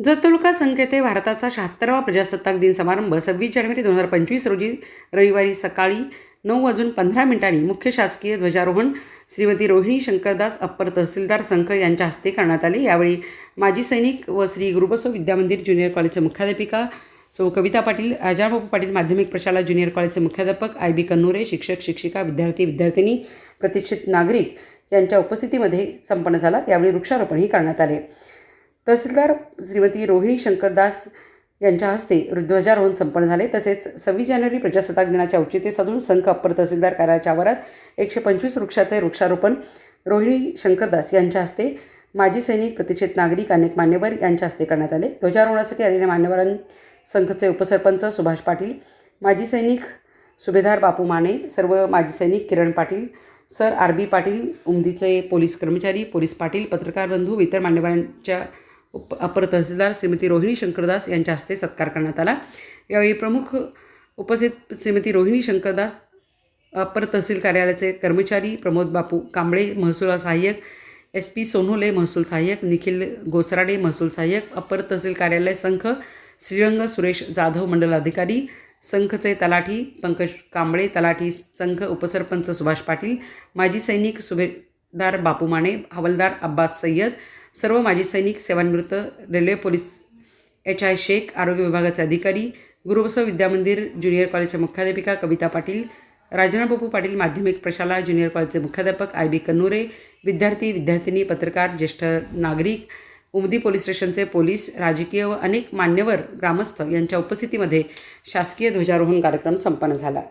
जतोलका संकेते भारताचा शहात्तरावा प्रजासत्ताक दिन समारंभ सव्वीस जानेवारी दोन हजार पंचवीस रोजी रविवारी सकाळी नऊ वाजून पंधरा मिनिटांनी मुख्य शासकीय ध्वजारोहण श्रीमती रोहिणी शंकरदास अप्पर तहसीलदार संकर यांच्या हस्ते करण्यात आले. यावेळी माजी सैनिक व श्री गुरुबसव विद्यामंदिर ज्युनियर कॉलेजचे मुख्याध्यापिका सौ कविता पाटील राजाबाबू पाटील माध्यमिक प्रशाला ज्युनियर कॉलेजचे मुख्याध्यापक आय बी कन्नुरे शिक्षक शिक्षिका विद्यार्थी विद्यार्थिनी प्रतिष्ठित नागरिक यांच्या उपस्थितीमध्ये संपन्न झाला. यावेळी वृक्षारोपणही करण्यात आले. तहसीलदार श्रीमती रोहिणी शंकरदास यांच्या हस्ते ध्वजारोहण संपन्न झाले. तसेच सव्वीस जानेवारी प्रजासत्ताक दिनाच्या औचित्य साधून संघ अप्पर तहसीलदार कार्यालयाच्या आवारात एकशे पंचवीस वृक्षाचे वृक्षारोपण रोहिणी शंकरदास यांच्या हस्ते माजी सैनिक प्रतिष्ठित नागरिक अनेक मान्यवर यांच्या हस्ते करण्यात आले. ध्वजारोहणासाठी आलेल्या मान्यवरां संघचे उपसरपंच सुभाष पाटील माजी सैनिक सुभेदार बापू माने सर्व माजी सैनिक Kiran Patil sir R B Patil उमदीचे police कर्मचारी पोलीस पाटील पत्रकार बंधू इतर मान्यवरांच्या उप अपर तहसीलदार श्रीमती रोहिणी शंकरदास यांच्या हस्ते सत्कार करण्यात आला. यावेळी प्रमुख उपस्थित श्रीमती रोहिणी शंकरदास अपर तहसील कार्यालयाचे कर्मचारी प्रमोद बापू कांबळे महसूल सहाय्यक एस पी सोनोले महसूल सहाय्यक निखिल गोसराडे महसूल सहाय्यक अपर तहसील कार्यालय संघ श्रीरंग सुरेश जाधव मंडल अधिकारी संघचे तलाठी पंकज कांबळे तलाठी संघ उपसरपंच सुभाष पाटील माजी सैनिक सुभेदार बापू माने हवालदार अब्बास सय्यद सर्व माजी सैनिक सेवानिवृत्त railway police H I Shaikh आरोग्य विभागाचे अधिकारी गुरुबसव विद्यामंदिर ज्युनियर कॉलेजच्या मुख्याध्यापिका कविता पाटील राजनाबापू पाटील माध्यमिक प्रशाला ज्युनियर कॉलेजचे मुख्याध्यापक आय बी कन्नुरे विद्यार्थी विद्यार्थिनी पत्रकार ज्येष्ठ नागरिक उमदी पोलीस स्टेशनचे पोलीस राजकीय व अनेक मान्यवर ग्रामस्थ यांच्या उपस्थितीमध्ये शासकीय ध्वजारोहण कार्यक्रम संपन्न झाला.